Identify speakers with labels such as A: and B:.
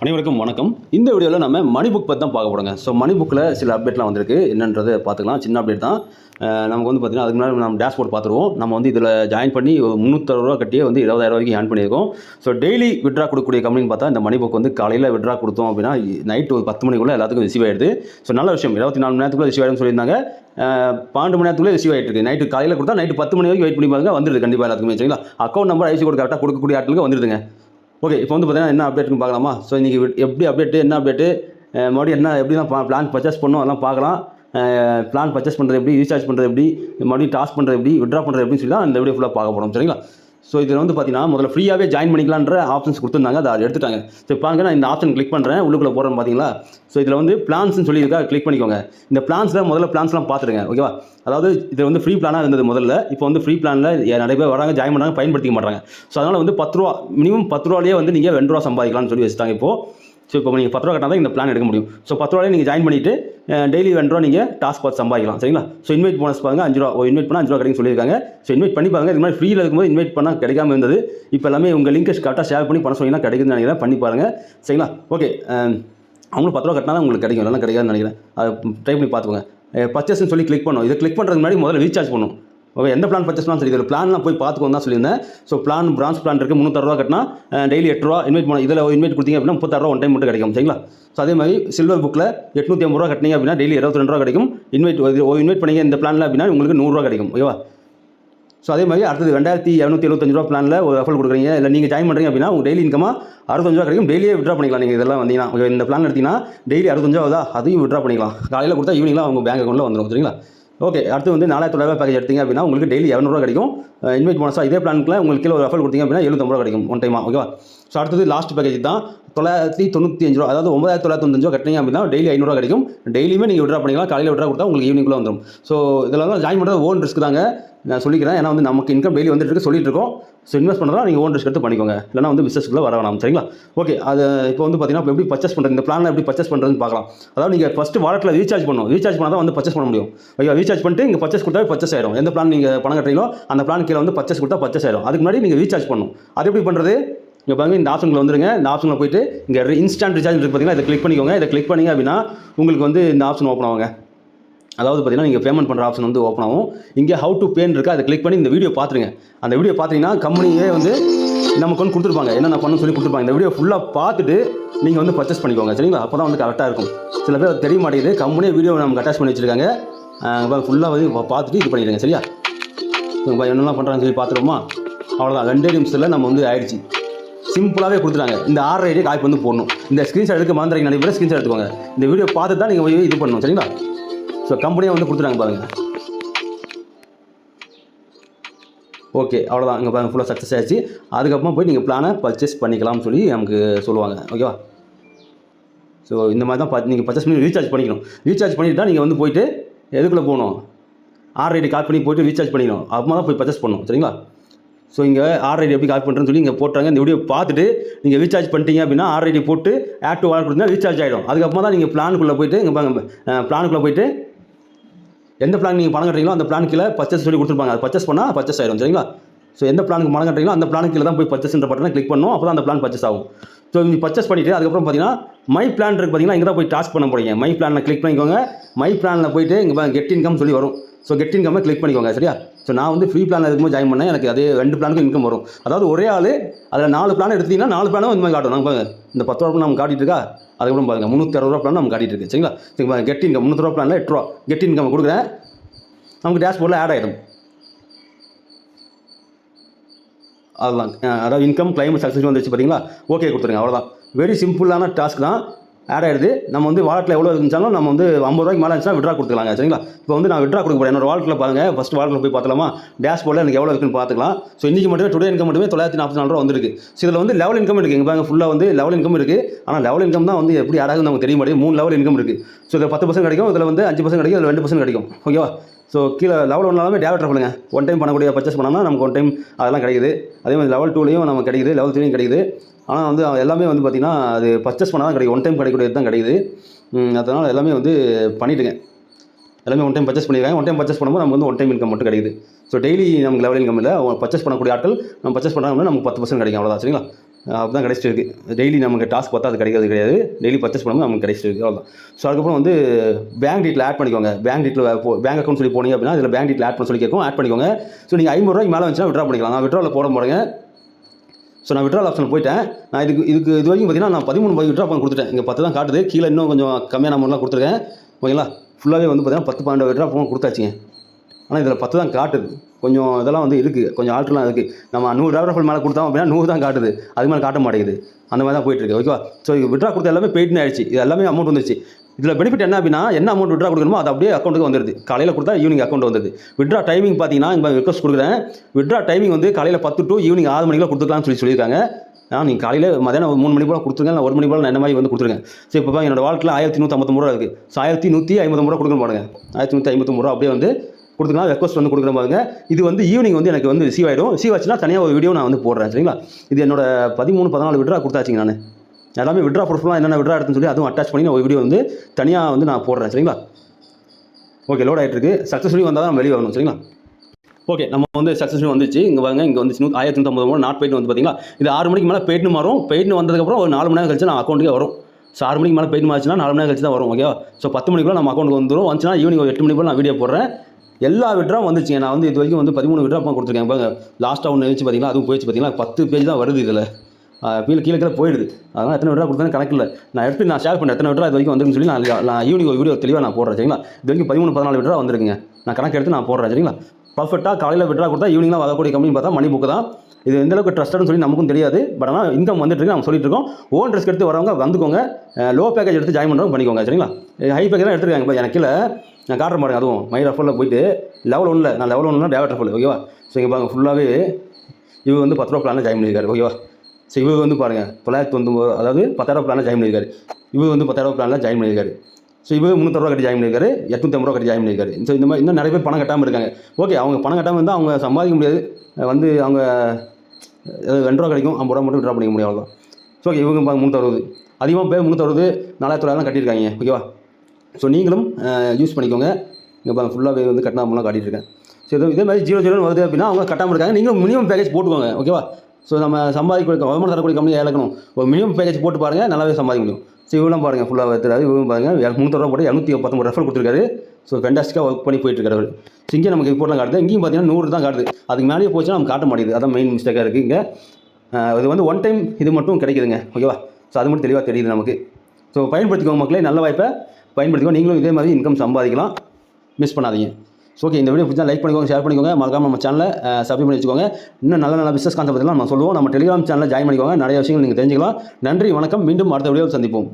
A: அனைவருக்கும் வணக்கம். இந்த வீடியோவில் நம்ம மணி புக் பற்றி தான் பார்க்க போகிறோங்க ஸோ மணி புக்கில் சில அப்டேட்லாம் வந்திருக்கு. என்னன்றது பார்த்துக்கலாம். சின்ன அப்டேட் தான். நமக்கு வந்து பார்த்திங்கன்னா அதுக்கு முன்னாடி நம்ம டேஷ்போர்ட் பார்த்துருவோம். நம்ம வந்து இதில் ஜாயின் பண்ணி ஒரு ரூபா கட்டியே வந்து இருபதாயிரம் ரூபாய்க்கு ஏன் பண்ணியிருக்கோம். ஸோ டெய்லி விட்ரா கொடுக்கக்கூடிய கம்பெனின்னு பார்த்தா இந்த மணி புக் வந்து காலையில் விட்ரா கொடுத்தோம் அப்படின்னா நைட் ஒரு பத்து மணிக்குள்ளே எல்லாத்துக்கும் ரிசீவ் ஆயிடுது. ஸோ நல்ல விஷயம். இருபத்தி நாலு மணி நேரத்துக்குள்ளே ரிசீவ் ஆயிடும்னு சொல்லியிருந்தாங்க. பன்னெண்டு மணி நேரத்துக்குள்ளே ரிசீவ் ஆகிட்டு இருக்கு. நைட்டு காலையில் கொடுத்தா நைட்டு பத்து மணி வரைக்கும் வெயிட் பண்ணி பாருங்க. வந்துடுது கண்டிப்பாக எல்லாத்துக்குமே. சரிங்களா? அக்கௌண்ட் நம்பர் ஐசி கோட் கரெக்டாக கொடுக்கக்கூடிய ஆட்களுக்கு வந்துடுதுங்க. ஓகே இப்போ வந்து பார்த்தீங்கன்னா என்ன அப்டேட்னு பார்க்கலாமா? ஸோ இன்றைக்கி எப்படி அப்டேட்டு என்ன அப்டேட்டு மறுபடியும் என்ன எப்படி தான் பிளான் பர்ச்சேஸ் பண்ணணும் அதெல்லாம் பார்க்கலாம். பிளான் பர்ச்சேஸ் பண்ணுறது எப்படி ரீசார்ஜ் பண்ணுறது எப்படி மறுபடியும் டாஸ்க் பண்ணுறது எப்படி விட்ரா பண்ணுறது எப்படின்னு சொல்லி தான் இந்த வீடியோ ஃபுல்லாக பார்க்க போகிறோம் சரிங்களா? ஸோ இதில் வந்து பார்த்தீங்கன்னா முதல்ல ஃப்ரீயாகவே ஜாயின் பண்ணிக்கலான்ற ஆப்ஷன்ஸ் கொடுத்துருந்தாங்க. அதை எடுத்துட்டாங்க. ஸோ பாருங்க நான் இந்த ஆப்ஷன் கிளிக் பண்ணுறேன் உள்ளுக்குள்ளே போகிறேன் பார்த்தீங்களா? ஸோ இதில் வந்து பிளான்ஸ்னு சொல்லியிருக்கா கிளிக் பண்ணிக்கோங்க. இந்த பிளான்ஸில் முதல்ல பிளான்ஸ்லாம் பார்த்துருங்க ஓகேவா அதாவது இது வந்து ஃப்ரீ பிளானாக இருந்தது முதல்ல. இப்போ வந்து ஃப்ரீ பிளானில் நிறைய பேர் வராங்க ஜாயின் பண்ணுறாங்க பயன்படுத்திக்க மாட்டாங்க ஸோ அதனால் வந்து பத்து ரூபா மினிமம் பத்து ரூபாலேயே வந்து நீங்கள் ரெண்டு ரூபா சம்பாதிக்கலாம்னு சொல்லி வச்சுட்டாங்க இப்போது ஸோ இப்போ நீங்கள் பத்து ரூபா கட்டினா தான் இந்த பிளான் எடுக்க முடியும். ஸோ பத்து ரூபாய் நீங்கள் ஜாயின் பண்ணிவிட்டு டெய்லி ரெண்டு ரூபா நீங்கள் டாஸ்க் பார்த்து சம்பாதிக்கலாம். சரிங்களா? ஸோ இன்வைட் போனஸ் பாருங்க அஞ்சு ரூபா. இன்வைட் பண்ணால் அஞ்சு ரூபா கிடைக்கும் சொல்லியிருக்காங்க. ஸோ இன்வைட் பண்ணி பாருங்க இது மாதிரி ஃப்ரீயில் இருக்கும்போது இன்வைட் பண்ணால் கிடைக்காம இருந்தது. இப்போ எல்லாமே உங்கள் லிங்க் கரெக்டாக ஷேர் பண்ணி பண்ண சொன்னீங்கன்னா கிடைக்குதுன்னு நினைக்கிறேன். பண்ணி பாருங்கள் சரிங்களா? ஓகே அவங்களும் பத்து ரூபா கட்டினா தான் உங்களுக்கு கிடைக்கும். எல்லாம் கிடைக்காதுன்னு நினைக்கிறேன். அதை ட்ரை பண்ணி பார்த்துக்கோங்க. பர்ச்சேஸ்னு சொல்லி கிளிக் பண்ணும் இதை கிளிக் பண்ணுறதுக்கு முன்னாடி முதல்ல ரீசார்ஜ் பண்ணும் ஓகே எந்த பிளான் பர்ச்சேஸ் பண்ணாலும் சரி இதில் பிளான்லாம் போய் பார்த்துக்கோங்க தான் சொல்லியிருந்தேன். ஸோ பிளான் பிரான்ச் பிளான் இருக்குது முந்நூற்றறுவா கட்டினா டெய்லி எட்டு ரூபா இன்வைட் பண்ண இதில் இன்வைட் கொடுத்தீங்க அப்படின்னா முப்பத்தாறு ஒன் டைம் மட்டும் கிடைக்கும் சரிங்களா? ஸோ அதே மாதிரி சில்வர் புக்கில் எட்நூற்றி ஐம்பது ரூபா கட்டினீங்க அப்படின்னா டெய்லி இருபத்தி ரெண்டு ரூபா கிடைக்கும். இன்வைட் இன்வைட் பண்ணீங்க இந்த பிளானில் அப்படின்னா உங்களுக்கு நூறுரூவா கிடைக்கும் ஓகேவா ஸோ அதே மாதிரி அடுத்தது ரெண்டாயிரத்தி இரநூத்தி எழுபத்தஞ்சு ரூபா பிளானில் ஒரு ரெஃபர் கொடுக்குறீங்க. இல்லை நீங்கள் ஜாயின் பண்ணுறீங்க அப்படின்னா உங்கள் டெய்லி இன்கமாக அறுபத்தஞ்சு ரூபா கிடைக்கும். டெய்லியே விட்ரா பண்ணிக்கலாம் நீங்கள் இதெல்லாம் வந்தீங்கன்னா இந்த பிளான் எடுத்தீங்கன்னா டெய்லி அறுபத்தஞ்சு ரூபா அதையும் விட்ரா பண்ணிக்கலாம். காலையில் கொடுத்தா ஈவினிங்லாம் அவங்க பேங்க் அக்கௌண்ட்டில் வந்துடும் சரிங்களா? ஓகே அடுத்து வந்து நாலாயிரத்தி தொள்ளாயிரம் பேக்கேஜ் எடுத்தீங்க அப்படின்னா உங்களுக்கு டெய்லி இரநூறுவா கிடைக்கும். இன்வைட் போனஸாக இதே பிளானுக்குள்ள உங்களுக்கு கீழே ஒரு ரெஃபர் கொடுத்தீங்க அப்படின்னா எழுபத்தம்பது ரூபா கிடைக்கும் ஒன் டைமா ஓகேவா ஸோ அடுத்தது லாஸ்ட் பேக்கேஜ் தான் தொள்ளாயிரத்தி தொண்ணூற்றி அஞ்சு ரூபா அதாவது ஒன்பதாயிரத்தி தொள்ளாயிரத்தி தொண்ணூறு கட்டினீங்க அப்படின்னா டெய்லி ஐநூறுவா கிடைக்கும். டெய்லியுமே நீங்கள் விட்ரா பண்ணிக்கலாம். காலையில் விட்ரா கொடுத்தா உங்களுக்கு ஈவினிங்குள்ளே வந்துடும் ஸோ இதில் தான் ஜாயின் பண்ணுறது ஓன் ரிஸ்க் தாங்க. நான் சொல்லிக்கிறேன். ஏன்னா வந்து நமக்கு இன்கம் டெய்லி வந்துட்டு இருக்கு சொல்லிட்டு இருக்கோம். ஸோ இன்வெஸ்ட் பண்ணுறதா நீங்கள் ஓன் ரிஸ்க் எடுத்து பண்ணிக்கோங்க. இல்லைனா வந்து பிஸ்னஸ்க்குள்ளே வர வேணாம். சரிங்களா? ஓகே அது இப்போ வந்து பார்த்தீங்கன்னா எப்படி பர்ச்சேஸ் பண்ணுறது இந்த பிளானில் எப்படி பர்ச்சேஸ் பண்ணுறதுன்னு பார்க்கலாம். அதாவது நீங்கள் ஃபஸ்ட்டு வாலெட்டில் ரீசார்ஜ் பண்ணணும். ரீசார்ஜ் பண்ணால் தான் வந்து பர்ச்சேஸ் பண்ண முடியும். ஓகே ரீசார்ஜ் பண்ணிட்டு இங்கே பர்ச்சேஸ் கொடுத்தா பர்ச்சேஸ் ஆயிடும் எந்த பிளான் நீங்கள் பணம் கட்டுறீங்களோ அந்த பிளான் கீழே வந்து பர்ச்சேஸ் கொடுத்தா பர்ச்சேஸ் ஆயிடும் அதுக்கு முன்னாடி நீங்கள் ரீசார்ஜ் பண்ணணும். அது எப்படி பண்ணுறது இங்கே பாருங்கள் இந்த ஆப்ஷனில் வந்துருங்க. இந்த ஆப்ஷனில் போயிட்டு இங்கே இன்ஸ்டன்ட் ரீசார்ஜ் இருக்குது பார்த்தீங்கன்னா இதை கிளிக் பண்ணிக்கோங்க. இதை கிளிக் பண்ணிங்க அப்படின்னா உங்களுக்கு வந்து இந்த ஆப்ஷன் ஓப்பன் ஆகுங்க. அதாவது பார்த்தீங்கன்னா நீங்கள் பேமெண்ட் பண்ணுற ஆப்ஷன் வந்து ஓப்பன் ஆகும். இங்கே ஹவு டு பேன் இருக்கா அதை கிளிக் பண்ணி இந்த வீடியோ பார்த்துருங்க அந்த வீடியோ பார்த்தீங்கன்னா கம்பெனியே வந்து நமக்கு வந்து கொடுத்துருப்பாங்க. என்னென்ன பண்ணணும்னு சொல்லி கொடுத்துருப்பாங்க. இந்த வீடியோ ஃபுல்லாக பார்த்துட்டு நீங்கள் வந்து பர்ச்சேஸ் பண்ணிக்கோங்க. சரிங்களா? அப்போ தான் வந்து கரெக்டாக இருக்கும். சில பேர் தெரிய மாட்டேங்குது. கம்பெனியே வீடியோ நமக்கு அட்டாச் பண்ணி வச்சுருக்காங்க. ஃபுல்லாக வந்து பார்த்துட்டு இது பண்ணிடுங்க. சரியா? என்னெல்லாம் பண்ணுறாங்கன்னு சொல்லி பார்த்துருவோமா அவ்வளோதான் ரெண்டே நிமிஷத்தில் நம்ம வந்து ஆயிடுச்சு. சிம்பிளாகவே கொடுத்துட்டாங்க. இந்த ஆர்டர் ஐடியா காய்ப்பு வந்து போடணும். இந்த ஸ்க்ரீன்ஷாட் எடுக்க மறந்துறீங்க நிறைய பேர் ஸ்க்ரீன்ஷாட் எடுத்துக்கோங்க. இந்த வீடியோ பார்த்து தான் நீங்கள் இது பண்ணணும். சரிங்களா? ஸோ கம்பெனியாக வந்து கொடுத்துட்டாங்க பாருங்கள் ஓகே அவ்வளோதான் இங்கே பாருங்கள் ஃபுல்லாக சக்ஸஸ் ஆயிடுச்சு. அதுக்கப்புறமா போய் நீங்கள் பிளானை பர்ச்சேஸ் பண்ணிக்கலாம்னு சொல்லி நமக்கு சொல்லுவாங்க. ஓகேவா ஸோ இந்த மாதிரி தான் பார்த்து நீங்கள் பர்ச்சேஸ் பண்ணி ரீசார்ஜ் பண்ணிக்கணும். ரீசார்ஜ் பண்ணிட்டு தான் நீங்கள் வந்து போயிட்டு எதுக்குள்ளே போகணும்? ஆர் ஐடி கால் பண்ணி போயிட்டு ரீசார்ஜ் பண்ணிக்கணும். அப்புறமா தான் போய் பர்ச்சேஸ் பண்ணணும். சரிங்களா? ஸோ இங்கே ஆர்டர் ஐடி எப்படி கால் பண்ணுறேன்னு சொல்லி இங்கே போட்டாங்க இந்த வீடியோ பார்த்துட்டு நீங்கள் ரீசார்ஜ் பண்ணிட்டீங்க அப்படின்னா ஆர்டர் ஐடி போட்டு ஆட் டு கொடுத்தா ரீசார்ஜ் ஆகிடும் அதுக்கப்புறமா தான் நீங்கள் பிளானுக்குள்ளே போயிட்டு இங்கே பாருங்க பிளானுக்குள்ளே போயிட்டு எந்த பிளான் நீங்கள் பணம் கட்டுறீங்களோ அந்த பிளான் கீழே பர்ச்சேஸ் சொல்லி கொடுத்துருப்பாங்க. அது பர்ச்சேஸ் பண்ணால் பர்ச்சேஸ் ஆயிடும். சரிங்களா? ஸோ எந்த பிளானுக்கு பணம் கட்டுறீங்களோ அந்த பிளானுக்கு கீழே தான் போய் பர்ச்சேஸ்ன்ற பட்டனை கிளிக் பண்ணணும் அப்போ தான் அந்த பிளான் பர்ச்சேஸ் ஆகும். ஸோ நீங்கள் பர்ச்சேஸ் பண்ணிவிட்டு அதுக்கப்புறம் பார்த்தீங்கன்னா மை பிளான் இருக்குது பார்த்தீங்கன்னா இங்கே தான் போய் டாஸ்க் பண்ண போறீங்க. மை பிளானில் கிளிக் பண்ணிக்கோங்க. மை பிளானில் போயிட்டு இங்கே கெட் இன்கம் சொல்லி வரும். ஸோ கெட் இன்கம்மை கிளிக் பண்ணிக்கோங்க சரியா? ஸோ நான் வந்து ஃப்ரீ பிளான் இருக்கும்போது ஜாயின் பண்ணேன். எனக்கு அதே ரெண்டு பிளானுக்கும் இன்கம் வரும். அதாவது ஒரே ஆள் அதில் நாலு பிளான் எடுத்தீங்கன்னா நாலு பிளானும் இந்த மாதிரி காட்டும். நம்ம இந்த பத்து ரூபா நம்ம காட்டிட்டு இருக்கா? அதுக்கப்புறம் பாருங்க முந்நூற்றி அறுபது ரூபா பிளான் நம்ம காட்டிட்டு இருக்கு சரிங்களா? சரி கெட் இன்கம் முந்நூறு ரூபா பிளானில் எட்டு ரூபா. கெட் இன்கம் கொடுக்குறேன். நமக்கு டேஷ்போர்டில் ஆட் ஆகிடும் அதுதான் அதாவது இன்கம் கிளைம் சக்ஸஸ் வந்துச்சு பார்த்தீங்களா ஓகே கொடுத்துருங்க. அவ்வளோதான் வெரி சிம்பிளான டாஸ்க் தான். ஆட் ஆகிடுது நம்ம வந்து வாலெட்டில் எவ்வளோ இருந்துச்சாலும் நம்ம வந்து ஐம்பது ரூபாய்க்கு மேலே இருந்துச்சுன்னா விட்ரா கொடுத்துக்கலாங்க சரிங்களா? இப்போ வந்து நான் விட்ரா கொடுக்க போகிறேன் என்னோட வாலெட்டில் பாருங்கள் ஃபஸ்ட் வாலெட்டில் போய் பார்த்துலாமா டேஷ்போர்டில் எனக்கு எவ்வளோ இருக்குன்னு பார்த்துக்கலாம். ஸோ இன்றைக்கி மட்டுமே டுடே இன்கம் மட்டுமே தொள்ளாயிரத்தி நாற்பத்தி நாலு ரூபா வந்துருக்கு. ஸோ இதில் வந்து லெவல் இன்கம் இருக்குது இங்கே பாருங்க ஃபுல்லாக வந்து லெவல் இன்கம் இருக்குது ஆனால் லெவல் இன்கம் தான் வந்து எப்படி ஆடாது நமக்கு தெரிய மாட்டேங்குது. மூணு லெவல் இன்கம் இருக்குது ஸோ இதில் பத்து பர்சன்ட் கிடைக்கும் இதில் வந்து அஞ்சு பர்சன்ட் கிடைக்கும் இதில் ரெண்டு பர்சன்ட் கிடைக்கும். ஓகேவா ஸோ கீழே லெவல் ஒன்றாலுமே டேரக்ட் பண்ணுங்க ஒன் டைம் பண்ணக்கூடிய பர்ச்சேஸ் பண்ணோம்னா நமக்கு ஒன் டைம் அதெல்லாம் கிடைக்குது. அதே மாதிரி லெவல் டூலையும் நமக்கு கிடைக்குது லெவல் த்ரீலையும் கிடைக்குது. ஆனால் வந்து எல்லாமே வந்து பார்த்திங்கன்னா அது பர்ச்சேஸ் பண்ணால் தான் கிடைக்கும். ஒன் டைம் கிடைக்கக்கூடியது தான் கிடைக்குது. அதனால் எல்லாமே வந்து பண்ணிவிடுங்க எல்லாமே ஒன் டைம் பர்ச்சேஸ் பண்ணிடுறாங்க ஒன் டைம் பர்ச்சேஸ் பண்ணும்போது நமக்கு வந்து ஒன் டைம் இன்கம் மட்டும் கிடைக்குது. ஸோ டெய்லி நமக்கு லெவல் இன்கம் இல்லை. பர்ச்சேஸ் பண்ணக்கூடிய ஆட்கள் நம்ம பர்ச்சேஸ் பண்ணாங்கன்னா நமக்கு பத்து பர்சன்ட் கிடைக்கும். அவ்வளோதான் சரிங்களா? அப்போ தான் கிடைச்சிட்டு இருக்குது டெய்லி நமக்கு டாஸ்க் பார்த்தா அது கிடைக்கிறது கிடையாது. டெய்லி பர்ச்சேஸ் பண்ணும்போது நமக்கு கிடைச்சிட்டு அவ்வளோதான் ஸோ அதுக்கப்புறம் வந்து பேங்க் டீட்டில் ஆட் பண்ணிக்கோங்க. பேங்க் டீட்டில் பேங்க் அக்கௌண்ட் சொல்லி போனீங்க அப்படின்னா இதில் பேங்க் டீட்டில் ஆட் பண்ண சொல்லி கேட்கும். ஆட் பண்ணிக்கோங்க. ஸோ நீங்கள் ஐம்பது ரூபாய்க்கு மேலே வந்துச்சுன்னா விட்ரா பண்ணிக்கலாம். நான் விட்ராவில் போட போகிறேங்க ஸோ நான் விட்ரால் ஆப்ஷன் போயிட்டேன். நான் இதுக்கு இதுக்கு இது வரைக்கும் பார்த்தீங்கன்னா நான் பதிமூணு பதிவு விட்ரா பண்ண கொடுத்துட்டேன். இங்கே பத்து தான் காட்டுது. கீழே இன்னும் கொஞ்சம் கம்மியான அமௌண்ட்லாம் கொடுத்துருக்கேன். ஓகேங்களா? ஃபுல்லாகவே வந்து பார்த்தீங்கன்னா பத்து பன்னெண்டு விட்ரா போக கொடுத்தாச்சுங்க. ஆனால் இதில் பத்து தான் காட்டுது. கொஞ்சம் இதெல்லாம் வந்து இருக்குது கொஞ்சம் ஆல்ட்ருலாம் இருக்குது நம்ம நூறு டிராஃபல் மேலே கொடுத்தோம் அப்படின்னா நூறு தான் காட்டுது. அது மேலே காட்ட மாட்டேங்குது. அந்த மாதிரி தான் போயிட்டுருக்கு ஓகேவா? ஸோ விட்ரா கொடுத்த எல்லாமே பெய்ட்னு ஆயிடுச்சு. இது எல்லாமே அமௌண்ட் வந்துச்சு இதில் பெனிஃபிட் என்ன அப்படின்னா என்ன அமௌண்ட் விட்ரா கொடுக்கணுமோ அது அப்படியே அக்கௌண்ட்டுக்கு வந்துடுது காலையில் கொடுத்தா ஈவினிங் அக்கௌண்ட் வந்துருது. விட்ரா டைமிங் பார்த்தீங்கன்னா இங்கே ரிக்வஸ்ட் கொடுக்குறேன். விட்ரா டைமிங் வந்து காலையில் பத்து டு ஈவினிங் ஆறு மணிக்குள்ள கொடுத்துக்கலாம்னு சொல்லி சொல்லியிருக்காங்க. நான் நீங்கள் காலையில் மதியானம் ஒரு மூணு மணி போல் கொடுத்துருங்க இல்லை ஒரு மணி போல் நான் என்ன மாதிரி வந்து கொடுத்துருங்க. சரி இப்போ என்னோட வாழ்க்கையில் ஆயிரத்தி நூற்றி ஐம்பத்தொம்பது ரூபா இருக்குது ஸோ ஆயிரத்தி நூற்றி ஐம்பது ரூபா கொடுக்கணும் பாருங்க. ஆயிரத்தி நூற்றி ஐம்பத்தொம்பது ரூபா அப்படியே வந்து கொடுத்துக்கலாம். ரெக்வஸ்ட் வந்து கொடுக்குற பாருங்க. இது வந்து ஈவினிங் வந்து எனக்கு வந்து ரிசீவ் ஆகிடும் ரிசீவ் ஆச்சுன்னா தனியாக ஒரு வீடியோ நான் வந்து போடுறேன் சரிங்களா? இது என்னோட பதிமூணு பதினாலு விட்ரா கொடுத்தாச்சுங்க நான். எல்லாமே விட்ரா ப்ரூஃப்லாம் என்னென்ன விட்ரா எடுத்துன்னு சொல்லி அதுவும் அட்டாச் பண்ணி நான் ஒரு வீடியோ வந்து தனியாக வந்து நான் போடுறேன் சரிங்களா? ஓகே லோட் ஆகிட்டு இருக்கு சக்ஸஸ்ஃபுல்லி வந்தால் தான் வெளியே வரணும் சரிங்களா? ஓகே நம்ம வந்து சக்ஸஸ்ஃபுல் வந்துச்சு. இங்கே வாங்க இங்கே வந்து நூற்றி ஆயிரத்தி நூற்றம்பது மூணு நாட் போயிட்டு வந்து பார்த்தீங்களா இது ஆறு மணிக்கு மேலே போயிட்டு மாறும். போயிட்டு வந்ததுக்கப்புறம் ஒரு நாலு மணி நேரம் கழிச்சு நான் அக்கௌண்ட்டுக்கே வரும். ஸோ ஆறு மணிக்கு மேலே போயிட்டு மாச்சுன்னா நாலு மணி நேரம் கழிச்சு தான் வரும் ஓகேவா ஸோ பத்து மணிக்குள்ள நம்ம அக்கௌண்ட் வந்துடும் வந்துச்சுன்னா ஈவினிங் ஒரு எட்டு மணிக்குள்ள நான் வீடியோ போடுறேன். எல்லா விட்ரா வந்துச்சுங்க. நான் வந்து இது வரைக்கும் வந்து பதிமூணு விட்ரா கொடுத்துருக்கேன் பாருங்க. லாஸ்ட்டாக ஒன்று வச்சு பார்த்தீங்களா அதுவும் போயிடுச்சு பார்த்தீங்களா பத்து பேஜ் தான் வருது இதில். கீழே கீழே கீழே போயிடுது. அதனால் எத்தனை விட்ரா கணக்கு கணக்கில் நான் எடுத்து நான் ஷேர் பண்ண எத்தனை விட்ரா இது வரைக்கும் வந்துருக்குன்னு சொல்லி நான் நான் ஈவினிங் ஒரு வீடியோ தெளிவாக நான் போடுறேன் சரிங்களா? இது வரைக்கும் பதிமூணு பதினாலு விட்ரா வந்துருக்குங்க. நான் கணக்கு எடுத்து நான் போடுறேன் சரிங்களா? பர்ஃபெக்டாக காலையில் விட்ரா கொடுத்தா ஈவினிங்லாம் வரக்கூடிய கம்பெனி பார்த்தா மணி புக்கு தான். இது எந்த அளவுக்கு ட்ரஸ்டட்னு சொல்லி நமக்கும் தெரியாது. பட் ஆனால் இன்கம் வந்துட்டு இருக்கு நம்ம சொல்லிட்டு இருக்கோம். ஓன் ரிஸ்க் எடுத்து வரவங்க வந்துக்கோங்க. லோ பேக்கேஜ் எடுத்து ஜாயின் பண்ணுறவங்க பண்ணிக்கோங்க சரிங்களா? ஹை பேக்கேஜ் எடுத்துருக்காங்க இப்போ எனக்கு கீழே. நான் காட்டுற பாருங்க அதுவும் மை ஃபுல்லாக போயிட்டு. லெவல் ஒன்றில் நான் லெவல் ஒன்றுனா டேவட் ஃபுல் ஓகேவா ஸோ இங்கே பாருங்க ஃபுல்லாகவே இவர் வந்து பத்து ரூபா பிளானில் ஜாயின் பண்ணியிருக்காரு ஓகேவா ஸோ இவர் வந்து பாருங்கள் தொள்ளாயிரத்தி தொண்ணூறு அதாவது பத்தாயிரம் பிளானில் ஜாயின் பண்ணியிருக்காரு. இவர் வந்து பத்தாயிரம் பிளானில் ஜாயின் பண்ணியிருக்காரு. ஸோ இவர் முந்நூறுவா கட்டி ஜாயின் பண்ணியிருக்காரு எட்நூற்றி ரூபா கட்டி ஜாயின் பண்ணியிருக்காரு. ஸோ இந்த மாதிரி இன்னும் நிறைய பேர் பணம் கட்டாமல் இருக்காங்க. ஓகே அவங்க பணம் கட்டாமல் இருந்தால் அவங்க சம்பாதிக்க முடியாது. வந்து அவங்க ரெண்டு ரூபா கிடைக்கும் ஐம்பது ரூபா மட்டும் ட்ரா பண்ணிக்க முடியும் அவ்வளோதான் ஸோ ஓகே இவங்க பாருங்க முந்நூற்றறுபது அதிகமாக பேர் முந்நூற்றறுபது நாலாயிரத்தி தொள்ளாயிரம் கட்டியிருக்காங்க ஓகேவா ஸோ நீங்களும் யூஸ் பண்ணிக்கோங்க. இங்கே பாருங்க ஃபுல்லாக வந்து கட்டினாமெல்லாம் காட்டிட்டு இருக்கேன். ஸோ இதே இதே மாதிரி ஜீரோ ஜீரோன்னு வருது அப்படின்னா அவங்க கட்டாமல் இருக்காங்க. நீங்களும் மினிமம் பேக்கேஜ் போட்டுக்கோங்க ஓகேவா ஸோ நம்ம சம்பாதிக்க வருமானம் தரக்கூடிய கம்பெனி இழக்கணும் ஒரு மினிமம் பேக்கேஜ் போட்டு பாருங்கள் நல்லாவே சம்பாதிக்க முடியும். ஸோ இவ்வளோ பாருங்கள் ஃபுல்லாக எடுத்துறாரு இவ்வளோ பாருங்கள் முந்நூறுரூவா போட்டு இரநூத்தி பத்தொம்பது ரெஃபர் கொடுத்துருக்காரு. ஸோ ஃபென்டாஸ்டிக்காக ஒர்க் பண்ணி போயிட்டுருக்காரு அவர். ஸோ இங்கே நமக்கு ரிப்போர்ட்லாம் காட்டுது. இங்கேயும் பார்த்தீங்கன்னா நூறு தான் காட்டுது. அதுக்கு மேலேயே போச்சுன்னா நம்ம காட்ட மாட்டேங்குது. அதான் மெயின் மிஸ்டேக்காக இருக்குது இங்கே. இது வந்து ஒன் டைம் இது மட்டும் கிடைக்குதுங்க. ஓகேவா ஸோ அது மட்டும் தெளிவாக தெரியுது நமக்கு. ஸோ பயன்படுத்திக்கோங்க மக்களே நல்ல வாய்ப்பை பயன்படுத்திக்கோ நீங்களும் இதே மாதிரி இன்கம் சம்பாதிக்கலாம். மிஸ் பண்ணாதீங்க. ஓகே இந்த வீடியோ பிடிச்சா லைக் பண்ணிக்கோங்க ஷேர் பண்ணிக்கோங்க. மறக்காம நம்ம சேனலை சப்ஸ்கிரைப் பண்ணி வச்சுக்கோங்க. இன்னும் நல்ல நல்ல பிஸ்னஸ் கான்செப்ட் நம்ம சொல்லுவோம். நம்ம டெலிகிராம் சேனலில் ஜாயின் பண்ணிக்கோங்க. நிறைய விஷயங்கள் நீங்கள் தெரிஞ்சுக்கலாம். நன்றி வணக்கம். மீண்டும் அடுத்த வீடியோவில் சந்திப்போம்.